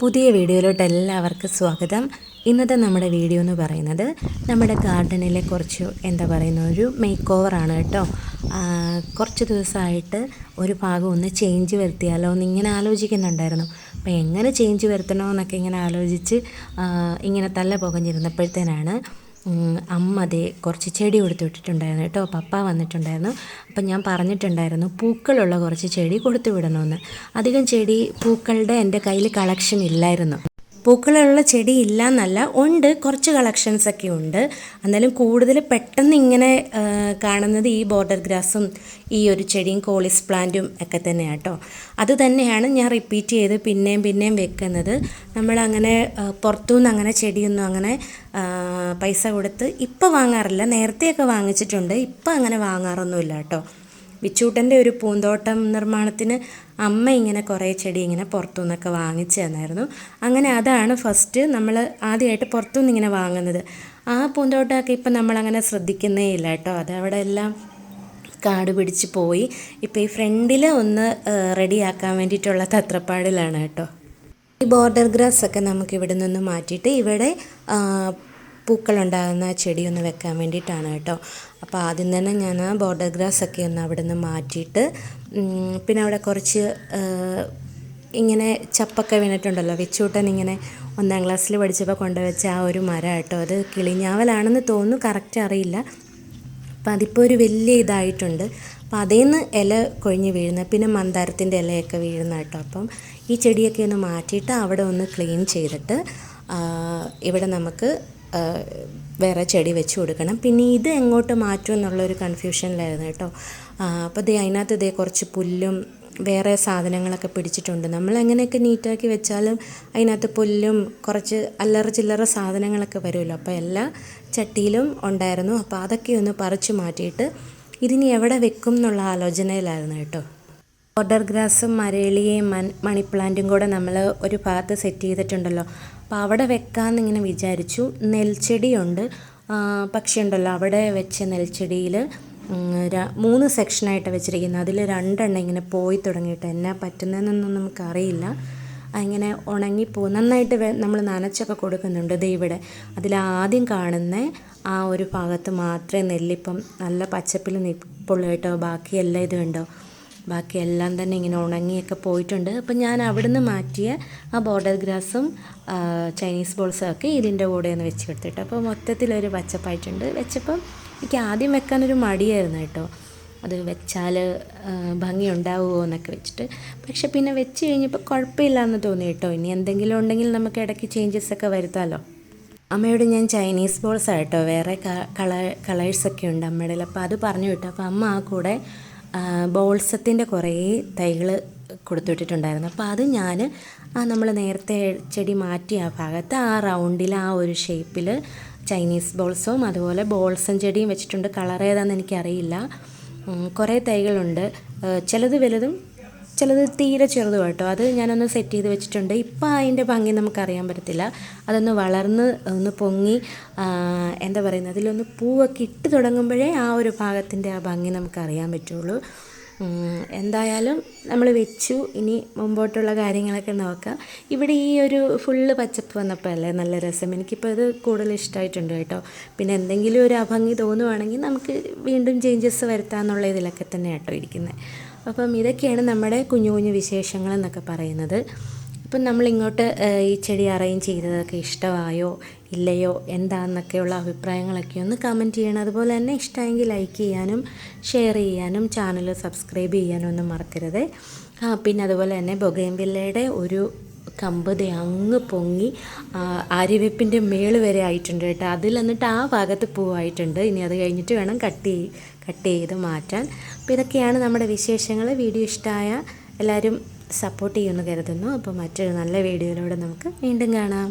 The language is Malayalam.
പുതിയ വീഡിയോയിലോട്ട് എല്ലാവർക്കും സ്വാഗതം. ഇന്നത്തെ നമ്മുടെ വീഡിയോ എന്ന് പറയുന്നത് നമ്മുടെ ഗാർഡനിലെ കുറച്ച് എന്താ പറയുന്ന ഒരു മേക്ക് ഓവറാണ് കേട്ടോ. കുറച്ച് ദിവസമായിട്ട് ഒരു ഭാഗം ഒന്ന് ചേഞ്ച് വരുത്തിയാലോ എന്ന് ഇങ്ങനെ ആലോചിക്കുന്നുണ്ടായിരുന്നു. അപ്പോൾ എങ്ങനെ ചേഞ്ച് വരുത്തണമെന്നൊക്കെ ഇങ്ങനെ ആലോചിച്ച് ഇങ്ങനെ തല്ല പുകഞ്ഞിരുന്നപ്പോഴത്തേനാണ് അമ്മ അതേ കുറച്ച് ചെടി കൊടുത്തു വിട്ടിട്ടുണ്ടായിരുന്നു കേട്ടോ. പപ്പ വന്നിട്ടുണ്ടായിരുന്നു. അപ്പം ഞാൻ പറഞ്ഞിട്ടുണ്ടായിരുന്നു പൂക്കളുള്ള കുറച്ച് ചെടി കൊടുത്തു വിടണമെന്ന്. അധികം ചെടി പൂക്കളുടെ എന്റെ കയ്യിൽ കളക്ഷൻ ഇല്ലായിരുന്നു. പൂക്കളുള്ള ചെടി ഇല്ല എന്നല്ല ഉണ്ട്. കുറച്ച് കളക്ഷൻസ് ഒക്കെ ഉണ്ട്. എന്നാലും കൂടുതൽ പെട്ടെന്ന് ഇങ്ങനെ കാണുന്നത് ഈ ബോർഡർ ഗ്രാസും ഈ ഒരു ചെടിയും കോളിസ് പ്ലാന്റും ഒക്കെ തന്നെയാണ് കേട്ടോ അത് തന്നെയാണ് ഞാൻ റിപ്പീറ്റ് ചെയ്ത് പിന്നെയും പിന്നെയും വെക്കുന്നത്. നമ്മളങ്ങനെ പുറത്തുനിന്ന് അങ്ങനെ ചെടിയൊന്നും അങ്ങനെ പൈസ കൊടുത്ത് ഇപ്പോൾ വാങ്ങാറില്ല. നേരത്തെയൊക്കെ വാങ്ങിച്ചിട്ടുണ്ട്. ഇപ്പം അങ്ങനെ വാങ്ങാറൊന്നുമില്ല കേട്ടോ വിച്ചൂട്ടന്റെ ഒരു പൂന്തോട്ടം നിർമ്മാണത്തിന് അമ്മ ഇങ്ങനെ കുറേ ചെടി ഇങ്ങനെ പുറത്തുനിന്നൊക്കെ വാങ്ങിച്ചു തന്നായിരുന്നു. അങ്ങനെ അതാണ് ഫസ്റ്റ് നമ്മൾ ആദ്യമായിട്ട് പുറത്തുനിന്ന് ഇങ്ങനെ വാങ്ങുന്നത്. ആ പൂന്തോട്ടമൊക്കെ ഇപ്പം നമ്മളങ്ങനെ ശ്രദ്ധിക്കുന്നേ ഇല്ല കേട്ടോ. അതവിടെ എല്ലാം കാട് പിടിച്ച് പോയി. ഇപ്പോൾ ഈ ഫ്രണ്ടിൽ ഒന്ന് റെഡിയാക്കാൻ വേണ്ടിയിട്ടുള്ള തത്രപ്പാടിലാണ് കേട്ടോ. ഈ ബോർഡർ ഗ്രാസ് ഒക്കെ നമുക്ക് ഇവിടെ നിന്ന് മാറ്റിയിട്ട് ഇവിടെ പൂക്കളുണ്ടാകുന്ന ചെടി ഒന്ന് വെക്കാൻ വേണ്ടിയിട്ടാണ് കേട്ടോ. അപ്പോൾ ആദ്യം തന്നെ ഞാൻ ആ ബോർഡർ ഗ്രാസ് ഒക്കെ ഒന്ന് അവിടെ നിന്ന് മാറ്റിയിട്ട് പിന്നെ അവിടെ കുറച്ച് ഇങ്ങനെ ചപ്പൊക്കെ വീണിട്ടുണ്ടല്ലോ. വെച്ചൂട്ടൻ ഇങ്ങനെ ഒന്നാം ക്ലാസ്സിൽ പഠിച്ചപ്പോൾ കൊണ്ടുവച്ച ആ ഒരു മരം കേട്ടോ. അത് കിളിഞ്ഞാവലാണെന്ന് തോന്നുന്നു കറക്റ്റ് അറിയില്ല. അപ്പം അതിപ്പോൾ ഒരു വലിയ ഇതായിട്ടുണ്ട്. അപ്പോൾ അതിൽ നിന്ന് ഇല കൊഴിഞ്ഞ് വീഴുന്ന പിന്നെ മന്ദാരത്തിന്റെ ഇലയൊക്കെ വീഴുന്ന കേട്ടോ. അപ്പം ഈ ചെടിയൊക്കെ ഒന്ന് മാറ്റിയിട്ട് അവിടെ ഒന്ന് ക്ലീൻ ചെയ്തിട്ട് ഇവിടെ നമുക്ക് വേറെ ചെടി വെച്ച് കൊടുക്കണം. പിന്നെ ഇത് എങ്ങോട്ട് മാറ്റും എന്നുള്ളൊരു കൺഫ്യൂഷനിലായിരുന്നു കേട്ടോ. അപ്പോൾ ദേ അതിനകത്ത് ദേ കുറച്ച് പുല്ലും വേറെ സാധനങ്ങളൊക്കെ പിടിച്ചിട്ടുണ്ട്. നമ്മൾ എങ്ങനെയൊക്കെ നീറ്റാക്കി വെച്ചാലും അതിനകത്ത് പുല്ലും കുറച്ച് അല്ലറ ചില്ലറ സാധനങ്ങളൊക്കെ വരുമല്ലോ. അപ്പോൾ എല്ലാ ചട്ടിയിലും ഉണ്ടായിരുന്നു. അപ്പോൾ അതൊക്കെ ഒന്ന് പറിച്ചു മാറ്റിയിട്ട് ഇതിനി എവിടെ വെക്കും എന്നുള്ള ആലോചനയിലായിരുന്നു കേട്ടോ. ബോർഡർ ഗ്രാസും മരളിയെയും മൺ മണി പ്ലാന്റും കൂടെ നമ്മൾ ഒരു ഭാഗത്ത് സെറ്റ് ചെയ്തിട്ടുണ്ടല്ലോ. അപ്പോൾ അവിടെ വെക്കാമെന്ന് ഇങ്ങനെ വിചാരിച്ചു. നെൽച്ചെടിയുണ്ട്. പക്ഷേ ഉണ്ടല്ലോ അവിടെ വെച്ച നെൽച്ചെടിയിൽ മൂന്ന് സെക്ഷനായിട്ട് വെച്ചിരിക്കുന്നത് അതിൽ രണ്ടെണ്ണം ഇങ്ങനെ പോയി തുടങ്ങിയിട്ട് എന്നാ പറ്റുന്നതെന്നൊന്നും നമുക്കറിയില്ല. അങ്ങനെ ഉണങ്ങിപ്പോ നന്നായിട്ട് നമ്മൾ നനച്ചൊക്കെ കൊടുക്കുന്നുണ്ട് ദേ ഇവിടെ. അതിലാദ്യം കാണുന്ന ആ ഒരു ഭാഗത്ത് മാത്രമേ നെല്ലിപ്പം നല്ല പച്ചപ്പിൽ നിൽപ്പുള്ളൂ കേട്ടോ ബാക്കിയെല്ലാം ഇത് കണ്ടോ ബാക്കിയെല്ലാം തന്നെ ഇങ്ങനെ ഉണങ്ങിയൊക്കെ പോയിട്ടുണ്ട്. അപ്പം ഞാൻ അവിടുന്ന് മാറ്റിയ ആ ബോർഡർ ഗ്രാസും ചൈനീസ് ബോൾസും ഒക്കെ ഇതിന്റെ കൂടെ ഒന്ന് വെച്ച് കൊടുത്തിട്ട്. അപ്പോൾ മൊത്തത്തിലൊരു പച്ചപ്പായിട്ടുണ്ട്. വെച്ചപ്പം എനിക്ക് ആദ്യം വെക്കാനൊരു മടിയായിരുന്നു കേട്ടോ. അത് വെച്ചാൽ ഭംഗി ഉണ്ടാവുമോ എന്നൊക്കെ വെച്ചിട്ട്. പക്ഷെ പിന്നെ വെച്ച് കഴിഞ്ഞപ്പോൾ കുഴപ്പമില്ല എന്ന് തോന്നി കേട്ടോ. ഇനി എന്തെങ്കിലും ഉണ്ടെങ്കിൽ നമുക്ക് ഇടയ്ക്ക് ചേഞ്ചസ് ഒക്കെ വരുത്താമല്ലോ അമ്മയോട് ഞാൻ ചൈനീസ് ബോൾസ് ആയിട്ടോ വേറെ കളർ കളേഴ്സൊക്കെ ഉണ്ട് അമ്മയുടെ അപ്പോൾ അത് പറഞ്ഞു വിട്ടു. അപ്പോൾ അമ്മ ആ കൂടെ ബോൾസത്തിന്റെ കുറേ തൈകൾ കൊടുത്തുവിട്ടിട്ടുണ്ടായിരുന്നു അപ്പോൾ അത് ഞാൻ ആ നമ്മൾ നേരത്തെ ചെടി മാറ്റിയ ആ ഭാഗത്ത് ആ റൗണ്ടിൽ ആ ഒരു ഷേപ്പിൽ ചൈനീസ് ബോൾസും അതുപോലെ ബോൾസും ചെടിയും വെച്ചിട്ടുണ്ട്. കളർ ഏതാണെന്ന് എനിക്കറിയില്ല. കുറേ തൈകളുണ്ട്. ചിലത് വലുതും ചിലത് തീരെ ചെറുതും കേട്ടോ. അത് ഞാനൊന്ന് സെറ്റ് ചെയ്ത് വെച്ചിട്ടുണ്ട്. ഇപ്പം അതിന്റെ ഭംഗി നമുക്കറിയാൻ പറ്റത്തില്ല. അതൊന്ന് വളർന്ന് ഒന്ന് പൊങ്ങി എന്താ പറയുന്നത് അതിലൊന്ന് പൂവൊക്കെ ഇട്ട് തുടങ്ങുമ്പോഴേ ആ ഒരു ഭാഗത്തിന്റെ ആ ഭംഗി നമുക്കറിയാൻ പറ്റുള്ളൂ. എന്തായാലും നമ്മൾ വെച്ചു. ഇനി മുമ്പോട്ടുള്ള കാര്യങ്ങളൊക്കെ നോക്കാം. ഇവിടെ ഈ ഒരു ഫുള്ള് പച്ചപ്പ് വന്നപ്പോൾ അല്ലേ നല്ല രസം. എനിക്കിപ്പോൾ ഇത് കൂടുതൽ ഇഷ്ടമായിട്ടുണ്ട് കേട്ടോ. പിന്നെ എന്തെങ്കിലും ഒരു അഭംഗി തോന്നുവാണെങ്കിൽ നമുക്ക് വീണ്ടും ചേഞ്ചസ് വരുത്താമെന്നുള്ള ഇതിലൊക്കെ തന്നെ കേട്ടോ ഇരിക്കുന്നത്. അപ്പം ഇതൊക്കെയാണ് നമ്മുടെ കുഞ്ഞു കുഞ്ഞു വിശേഷങ്ങൾ എന്നൊക്കെ പറയുന്നത്. അപ്പം നമ്മളിങ്ങോട്ട് ഈ ചെടി അറേഞ്ച് ചെയ്തതൊക്കെ ഇഷ്ടമായോ ഇല്ലയോ എന്താണെന്നൊക്കെയുള്ള അഭിപ്രായങ്ങളൊക്കെ ഒന്ന് കമന്റ് ചെയ്യണം. അതുപോലെ തന്നെ ഇഷ്ടമെങ്കിൽ ലൈക്ക് ചെയ്യാനും ഷെയർ ചെയ്യാനും ചാനൽ സബ്സ്ക്രൈബ് ചെയ്യാനും ഒന്നും മറക്കരുത്. ആ പിന്നെ അതുപോലെ തന്നെ ബൊഗൈൻവില്ലയുടെ ഒരു കമ്പ് ദേ അങ്ങ് പൊങ്ങി ആര്യവെപ്പിന്റെ മേൾ വരെ ആയിട്ടുണ്ട് കേട്ടോ. അതിൽ എന്നിട്ട് ആ ഭാഗത്ത് പൂവായിട്ടുണ്ട്. ഇനി അത് കഴിഞ്ഞിട്ട് വേണം കട്ട് കട്ട് ചെയ്ത് മാറ്റാൻ. അപ്പോൾ ഇതൊക്കെയാണ് നമ്മുടെ വിശേഷങ്ങൾ വീഡിയോ ഇഷ്ടമായ എല്ലാവരും സപ്പോർട്ട് ചെയ്യുമെന്ന് കരുതുന്നു. അപ്പോൾ മറ്റൊരു നല്ല വീഡിയോയിലൂടെ നമുക്ക് വീണ്ടും കാണാം.